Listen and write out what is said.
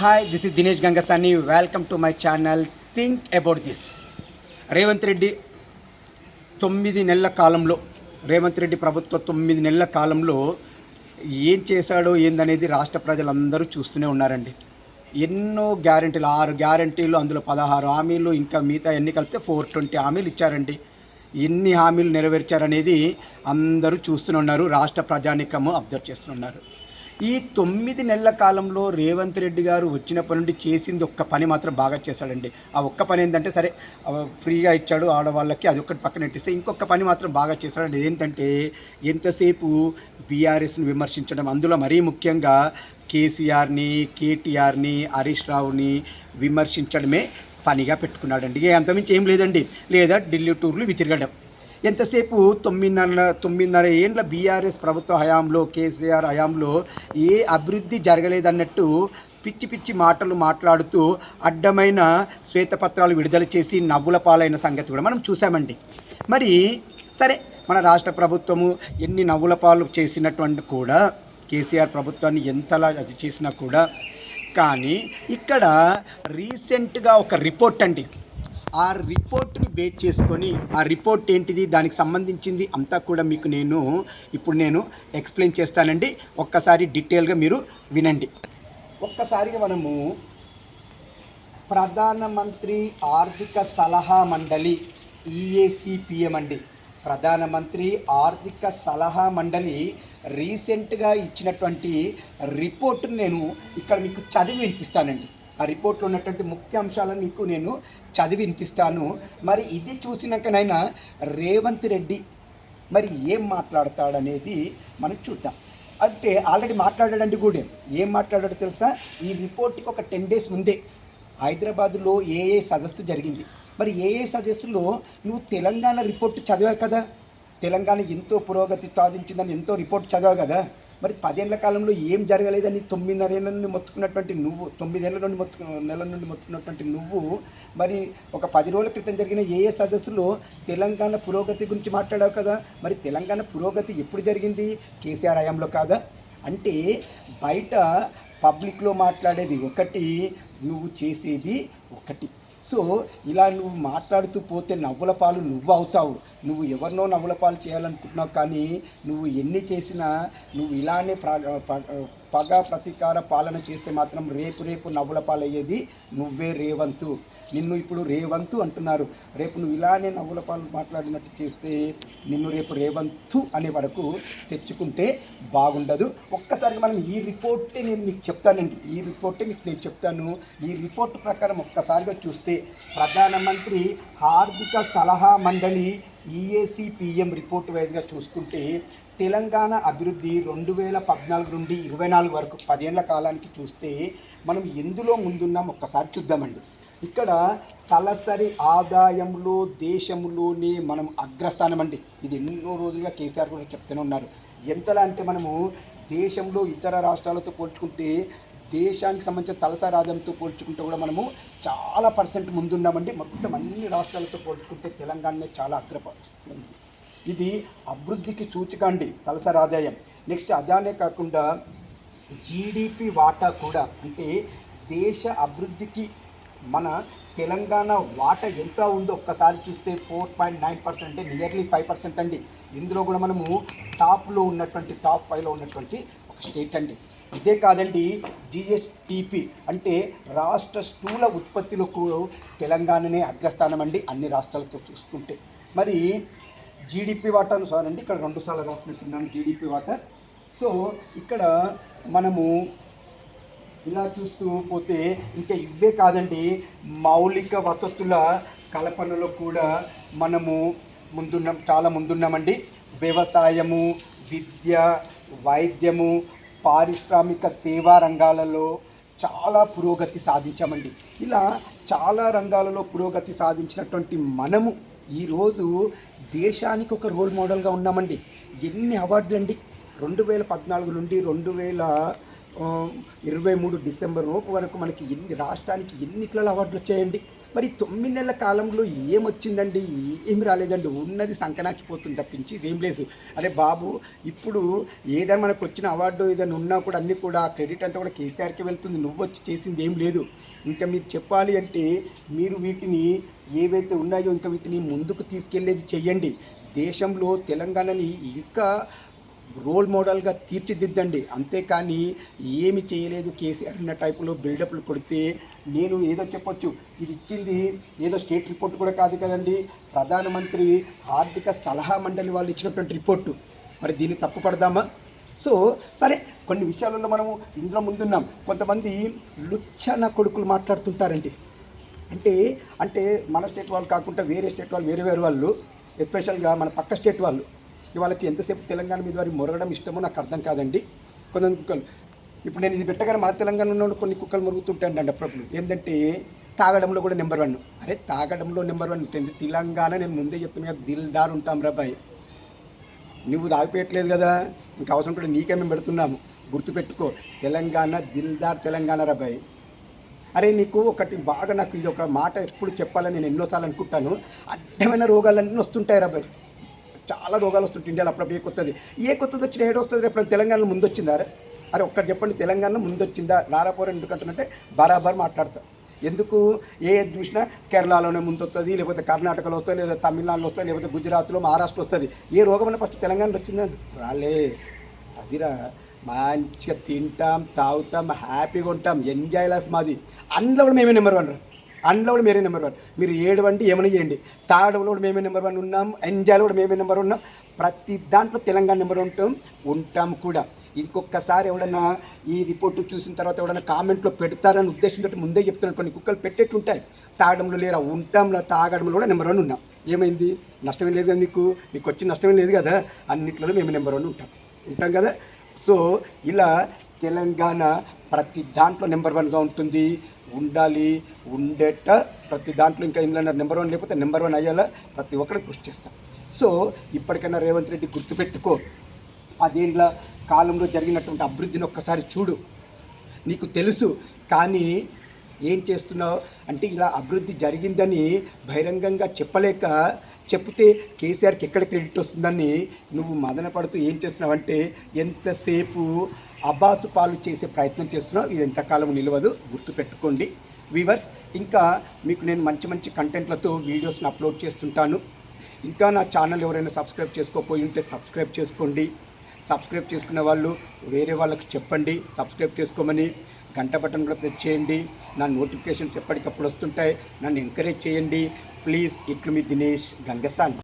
Hi this is Dinesh Gangasani welcome to my channel think about this Revanth Reddy తొమ్మిది నెలల కాలంలో రేవంత్ రెడ్డి ప్రభుత్వ తొమ్మిది నెలల కాలంలో ఏం చేశాడో ఏందనేది రాష్ట్ర ప్రజలందరూ చూస్తూనే ఉన్నారండి. ఎన్నో గ్యారంటీలు ఆరు గ్యారంటీలు అందులో పదహారు హామీలు ఇంకా మిగతా ఎన్ని కలిపితే ఫోర్ ట్వంటీ హామీలు ఇచ్చారండి. ఎన్ని హామీలు నెరవేర్చారనేది అందరూ చూస్తూనే ఉన్నారు రాష్ట్ర ప్రజానికము అబ్జర్వ్ చేస్తున్నారు ఈ తొమ్మిది నెలల కాలంలో రేవంత్ రెడ్డి గారు వచ్చినప్పటి నుండి చేసింది ఒక్క పని మాత్రం బాగా చేశాడండి. ఆ ఒక్క పని ఏంటంటే సరే ఫ్రీగా ఇచ్చాడు ఆడవాళ్ళకి అది ఒక్కటి పక్కన పెట్టిస్తే ఇంకొక పని మాత్రం బాగా చేశాడండి. ఏంటంటే ఎంతసేపు బీఆర్ఎస్ని విమర్శించడం అందులో మరీ ముఖ్యంగా కేసీఆర్ని కేటీఆర్ని హరీష్ రావుని విమర్శించడమే పనిగా పెట్టుకున్నాడండి. ఏ అంతమించి ఏం లేదండి. లేదా ఢిల్లీ టూర్లు ఇవి తిరగడం. ఎంతసేపు తొమ్మిదిన్నర తొమ్మిదిన్నర ఏండ్ల బీఆర్ఎస్ ప్రభుత్వ హయాంలో కేసీఆర్ హయాంలో ఏ అభివృద్ధి జరగలేదన్నట్టు పిచ్చి పిచ్చి మాటలు మాట్లాడుతూ అడ్డమైన శ్వేతపత్రాలు విడుదల చేసి నవ్వుల పాలైన సంగతి కూడా మనం చూసామండి మరి సరే మన రాష్ట్ర ప్రభుత్వము ఎన్ని నవ్వుల పాలు చేసినటువంటి కూడా కేసీఆర్ ప్రభుత్వాన్ని ఎంతలా అది చేసినా కూడా కానీ ఇక్కడ రీసెంట్గా ఒక రిపోర్ట్ అండి. ఆ రిపోర్ట్ని బేస్ చేసుకొని ఆ రిపోర్ట్ ఏంటిది దానికి సంబంధించింది అంతా కూడా మీకు నేను ఇప్పుడు నేను ఎక్స్ప్లెయిన్ చేస్తానండి. ఒక్కసారి డీటెయిల్గా మీరు వినండి. ఒక్కసారిగా మనము ప్రధానమంత్రి ఆర్థిక సలహా మండలి ఈఏసిపిఎం అండి. ప్రధానమంత్రి ఆర్థిక సలహా మండలి రీసెంట్గా ఇచ్చినటువంటి రిపోర్ట్ని నేను ఇక్కడ మీకు చదివి వినిపిస్తానండి. ఆ రిపోర్ట్లో ఉన్నటువంటి ముఖ్య అంశాలను మీకు నేను చదివి వినిపిస్తాను. మరి ఇది చూసినాకనైనా రేవంత్ రెడ్డి మరి ఏం మాట్లాడతాడనేది మనం చూద్దాం. అంటే ఆల్రెడీ మాట్లాడాడండి కూడా ఏం మాట్లాడాడో తెలుసా? ఈ రిపోర్ట్కి ఒక టెన్ డేస్ ముందే హైదరాబాదులో ఏఏ సదస్సు జరిగింది. మరి ఏఏ సదస్సులో నువ్వు తెలంగాణ రిపోర్ట్ చదివావు కదా? తెలంగాణ ఎంతో పురోగతి సాధించిందని ఎంతో రిపోర్ట్ చదివావు కదా? మరి పదేళ్ళ కాలంలో ఏం జరగలేదని తొమ్మిదిన్నరేళ్ళ నుండి మొత్తుకున్నటువంటి నువ్వు తొమ్మిదేళ్ళ నుండి మొత్తు నెలల నుండి మొత్తుకున్నటువంటి నువ్వు మరి ఒక పది రోజుల క్రితం జరిగిన ఏ ఏ సదస్సులో తెలంగాణ పురోగతి గురించి మాట్లాడావు కదా మరి తెలంగాణ పురోగతి ఎప్పుడు జరిగింది? కేసీఆర్ హయాంలో కాదా? అంటే బయట పబ్లిక్లో మాట్లాడేది ఒకటి నువ్వు చేసేది ఒకటి. సో ఇలా నువ్వు మాట్లాడుతూ పోతే నవ్వుల పాలు నువ్వు అవుతావు. నువ్వు ఎవరినో నవ్వుల పాలు చేయాలనుకుంటున్నావు కానీ నువ్వు ఎన్ని చేసినా నువ్వు ఇలానే ప్రా పగ ప్రతీకార పాలన చేస్తే మాత్రం రేపు రేపు నవ్వుల పాలయ్యేది నువ్వే రేవంతు. నిన్ను ఇప్పుడు రేవంతు అంటున్నారు. రేపు నువ్వు ఇలానే నవ్వుల పాలు మాట్లాడినట్టు చేస్తే నిన్ను రేపు రేవంతు అనే వరకు తెచ్చుకుంటే బాగుండదు. ఒక్కసారిగా మనం ఈ రిపోర్టే నేను మీకు చెప్తానండి. ఈ రిపోర్టే మీకు నేను చెప్తాను. ఈ రిపోర్ట్ ప్రకారం ఒక్కసారిగా చూస్తే ప్రధానమంత్రి ఆర్థిక సలహా మండలి ఈఏసీపీఎం రిపోర్ట్ వైజ్గా చూసుకుంటే తెలంగాణ అభివృద్ధి రెండు వేల పద్నాలుగు నుండి ఇరవై నాలుగు వరకు పదేళ్ళ కాలానికి చూస్తే మనం ఎందులో ముందున్నాం ఒక్కసారి చూద్దామండి. ఇక్కడ తలసరి ఆదాయంలో దేశంలోనే మనం అగ్రస్థానం అండి ఇది ఎన్నో రోజులుగా కేసీఆర్ కూడా చెప్తూనే ఉన్నారు. ఎంతలా అంటే మనము దేశంలో ఇతర రాష్ట్రాలతో పోల్చుకుంటే దేశానికి సంబంధించిన తలసరి ఆదాయంతో పోల్చుకుంటే కూడా మనము చాలా పర్సెంట్ ముందున్నామండి. మొత్తం అన్ని రాష్ట్రాలతో పోల్చుకుంటే తెలంగాణనే చాలా అగ్రపరుస్తుంది ఇది అభివృద్ధికి సూచిక అండి తలసరి ఆదాయం. నెక్స్ట్ అదానే కాకుండా జీడిపి వాటా కూడా అంటే దేశ అభివృద్ధికి మన తెలంగాణ వాటా ఎంత ఉందో ఒక్కసారి చూస్తే ఫోర్ పాయింట్ నైన్ పర్సెంట్ అంటే నియర్లీ ఫైవ్ పర్సెంట్ అండి. ఇందులో కూడా మనము టాప్లో ఉన్నటువంటి టాప్ ఫైవ్లో ఉన్నటువంటి ఒక స్టేట్ అండి. ఇదే కాదండి జిఎస్టిపి అంటే రాష్ట్ర స్థూల ఉత్పత్తిలో కూడా తెలంగాణనే అగ్రస్థానం అండి అన్ని రాష్ట్రాలతో చూసుకుంటే. మరి జీడిపి వాటాను సార్ అండి ఇక్కడ రెండు సార్లు రాసినట్టున్నాను జీడిపి వాటా సో ఇక్కడ మనము ఇలా చూస్తూ పోతే ఇంకా ఇవే కాదండి మౌలిక వసతుల కల్పనలో కూడా మనము ముందున్నాం చాలా ముందున్నామండి. వ్యవసాయము విద్య వైద్యము పారిశ్రామిక సేవా రంగాలలో చాలా పురోగతి సాధించామండి. ఇలా చాలా రంగాలలో పురోగతి సాధించినటువంటి మనము ఈరోజు దేశానికి ఒక రోల్ మోడల్గా ఉన్నామండి. ఎన్ని అవార్డులు అండి రెండు వేల పద్నాలుగు నుండి రెండు వేల ఇరవై మూడు డిసెంబర్ లోపు వరకు మనకి ఎన్ని రాష్ట్రానికి ఎన్నికల అవార్డులు వచ్చాయండి? మరి తొమ్మిది నెలల కాలంలో ఏమొచ్చిందండి? ఏమి రాలేదండి. ఉన్నది సంకనాకిపోతుంది తప్పించి ఏం లేదు. అరే బాబు ఇప్పుడు ఏదైనా మనకు వచ్చిన అవార్డు ఏదైనా ఉన్నా కూడా అన్నీ కూడా క్రెడిట్ అంతా కూడా కేసీఆర్కి వెళ్తుంది. నువ్వు వచ్చి చేసింది ఏం లేదు. ఇంకా మీకు చెప్పాలి అంటే మీరు వీటిని ఏవైతే ఉన్నాయో ఇంకా వీటిని ముందుకు తీసుకెళ్ళేది చెయ్యండి. దేశంలో తెలంగాణని ఇంకా రోల్ మోడల్గా తీర్చిదిద్దండి. అంతేకాని ఏమి చేయలేదు కేసీఆర్ అన్న టైపులో బిల్డప్లు కొడితే నేను ఏదో చెప్పొచ్చు. ఇది ఇచ్చింది ఏదో స్టేట్ రిపోర్ట్ కూడా కాదు కదండి. ప్రధానమంత్రి ఆర్థిక సలహా మండలి వాళ్ళు ఇచ్చినటువంటి రిపోర్టు. మరి దీన్ని తప్పు పడదామా? సో సరే కొన్ని విషయాలలో మనము ఇందులో ముందున్నాం. కొంతమంది లుచ్చన కొడుకులు మాట్లాడుతుంటారండి. అంటే అంటే మన స్టేట్ వాళ్ళు కాకుండా వేరే స్టేట్ వాళ్ళు వేరే వేరే వాళ్ళు ఎస్పెషల్గా మన పక్క స్టేట్ వాళ్ళు. ఇవాళకి ఎంతసేపు తెలంగాణ మీద వారి మొరగడం ఇష్టమో నాకు అర్థం కాదండి. కొందరు కుక్కలు ఇప్పుడు నేను ఇది పెట్టగానే మన తెలంగాణలో ఉన్న కొన్ని కుక్కలు మురుగుతుంటాయండి అప్పుడప్పుడు. ఏంటంటే తాగడంలో కూడా నెంబర్ వన్. అరే తాగడంలో నెంబర్ వన్. ఉంటుంది తెలంగాణ నేను ముందే చెప్తున్నా దిల్దార్ ఉంటాం రాబాయ్ నువ్వు దాగిపోయట్లేదు కదా ఇంకా అవసరం కూడా నీకే మేము పెడుతున్నాము. గుర్తుపెట్టుకో తెలంగాణ దిల్దార్ తెలంగాణ రాబాయ్ అరే నీకు ఒకటి బాగా నాకు ఇది ఒక మాట ఎప్పుడు చెప్పాలని నేను ఎన్నోసార్లు అనుకుంటాను. అడ్డమైన రోగాలన్నీ వస్తుంటాయి రాబాయ్ చాలా రోగాలు వస్తుంటాయి ఇండియాలో అప్పుడప్పుడు. ఏ కొత్తది? ఏ కొత్తది వచ్చిన ఏడు వస్తుంది రేపు తెలంగాణలో ముందు వచ్చిందా అరే ఒక్కటి చెప్పండి తెలంగాణలో ముందు వచ్చిందా రారాపోరు ఎందుకంటున్నట్టే బరాబర్ మాట్లాడతా. ఎందుకు? ఏ ఏది చూసినా కేరళలోనే ముందు వస్తుంది లేకపోతే కర్ణాటకలో వస్తుంది లేదా తమిళనాడులో వస్తుంది లేకపోతే గుజరాత్లో మహారాష్ట్రలో వస్తుంది. ఏ రోగం అన్న ఫస్ట్ తెలంగాణలో వచ్చిందని రాలే. అదిరా మంచిగా తింటాం తాగుతాం హ్యాపీగా ఉంటాం ఎంజాయ్ లైఫ్ మాది. అందులో కూడా మేమే నెంబర్ వన్ రా. అందులో కూడా నెంబర్ వన్ మీరు ఏడు వంటి ఏమైనా చేయండి? తాగడంలో కూడా మేమే నెంబర్ వన్ ఉన్నాం ఎంజాయ్లో కూడా మేమే నెంబర్ ఉన్నాం. ప్రతి దాంట్లో తెలంగాణ నెంబర్ ఉంటాం ఉంటాం కూడా. ఇంకొకసారి ఎవడన్నా ఈ రిపోర్టు చూసిన తర్వాత ఎవడన్నా కామెంట్లో పెడతారని ఉద్దేశంతో ముందే చెప్తున్నాను. కొన్ని కుక్కలు పెట్టేట్టు ఉంటాయి. తాగడంలో లేరా? ఉంటాం తాగడంలో కూడా నెంబర్ వన్ ఉన్నాం. ఏమైంది? నష్టమేం లేదు కదా మీకు? మీకు వచ్చి నష్టమేం లేదు కదా? అన్నింటిలో మేము నెంబర్ వన్ ఉంటాం. ఉంటాం కదా? సో ఇలా తెలంగాణ ప్రతి దాంట్లో నెంబర్ వన్గా ఉంటుంది. ఉండాలి ఉండేట ప్రతి దాంట్లో ఇంకా ఇందులో నెంబర్ వన్ లేకపోతే నెంబర్ వన్ అయ్యేలా ప్రతి ఒక్కరికి కృషి చేస్తాం. సో ఇప్పటికైనా రేవంత్ రెడ్డి గుర్తుపెట్టుకో పదేండ్ల కాలంలో జరిగినటువంటి అభివృద్ధిని ఒక్కసారి చూడు. నీకు తెలుసు కానీ ఏం చేస్తున్నావు? అంటే ఇలా అభివృద్ధి జరిగిందని బహిరంగంగా చెప్పలేక చెప్తే కేసీఆర్కి ఎక్కడ క్రెడిట్ వస్తుందని నువ్వు మదన పడుతూ ఏం చేస్తున్నావంటే ఎంతసేపు అబ్బాసు పాలు చేసే ప్రయత్నం చేస్తున్నావు? ఇది ఎంతకాలం నిలవదు. గుర్తుపెట్టుకోండి. వీవర్స్ ఇంకా మీకు నేను మంచి మంచి కంటెంట్లతో వీడియోస్ని అప్లోడ్ చేస్తుంటాను. ఇంకా నా ఛానల్ ఎవరైనా సబ్స్క్రైబ్ చేసుకోకపోయి ఉంటే సబ్స్క్రైబ్ చేసుకోండి. సబ్స్క్రైబ్ చేసుకున్న వాళ్ళు వేరే వాళ్ళకి చెప్పండి. సబ్స్క్రైబ్ చేసుకోమని గంట బటన్ కూడా ప్రెస్ చేయండి. నా నోటిఫికేషన్స్ ఎప్పటికప్పుడు వస్తుంటాయి. నన్ను ఎంకరేజ్ చేయండి. ప్లీజ్ ఇట్లు మీ దినేష్ గంగసాని.